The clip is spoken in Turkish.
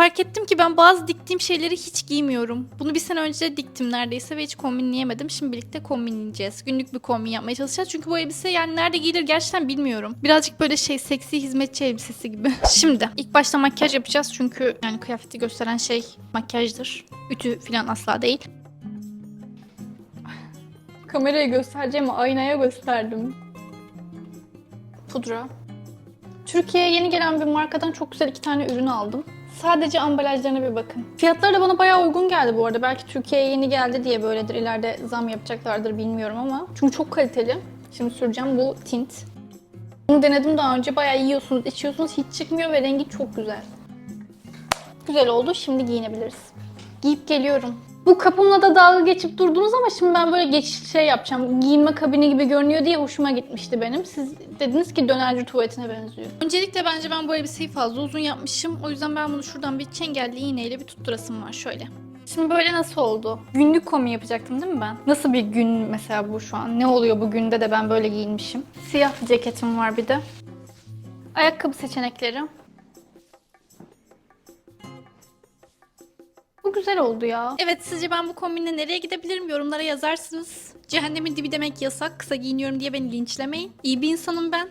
Fark ettim ki ben bazı diktiğim şeyleri hiç giymiyorum. Bunu bir sene önce diktim neredeyse ve hiç kombinleyemedim. Şimdi birlikte kombinleyeceğiz. Günlük bir kombin yapmaya çalışacağız. Çünkü bu elbise yani nerede giyilir gerçekten bilmiyorum. Birazcık böyle şey seksi hizmetçi elbisesi gibi. Şimdi ilk başta makyaj yapacağız. Çünkü yani kıyafeti gösteren şey makyajdır. Ütü falan asla değil. Kameraya göstereceğim aynaya gösterdim. Pudra. Türkiye'ye yeni gelen bir markadan çok güzel iki tane ürün aldım. Sadece ambalajlarına bir bakın. Fiyatları da bana bayağı uygun geldi bu arada. Belki Türkiye'ye yeni geldi diye böyledir. İleride zam yapacaklardır bilmiyorum ama. Çünkü çok kaliteli. Şimdi süreceğim bu tint. Bunu denedim daha önce. Bayağı yiyorsunuz, içiyorsunuz. Hiç çıkmıyor ve rengi çok güzel. Güzel oldu. Şimdi giyinebiliriz. Giyip geliyorum. Bu kapımla da dalga geçip durdunuz ama şimdi ben böyle geçiş şey yapacağım. Giyinme kabini gibi görünüyor diye hoşuma gitmişti benim. Siz dediniz ki dönerci tuvaletine benziyor. Öncelikle bence ben bu elbiseyi fazla uzun yapmışım. O yüzden ben bunu şuradan bir çengelli iğneyle bir tutturasım var şöyle. Şimdi böyle nasıl oldu? Günlük komi yapacaktım değil mi ben? Nasıl bir gün mesela bu şu an? Ne oluyor bu günde de ben böyle giyinmişim? Siyah bir ceketim var bir de. Ayakkabı seçenekleri. Bu güzel oldu ya. Evet sizce ben bu kombinle nereye gidebilirim? Yorumlara yazarsınız. Cehennemin dibi demek yasak. Kısa giyiniyorum diye beni linçlemeyin. İyi bir insanım ben.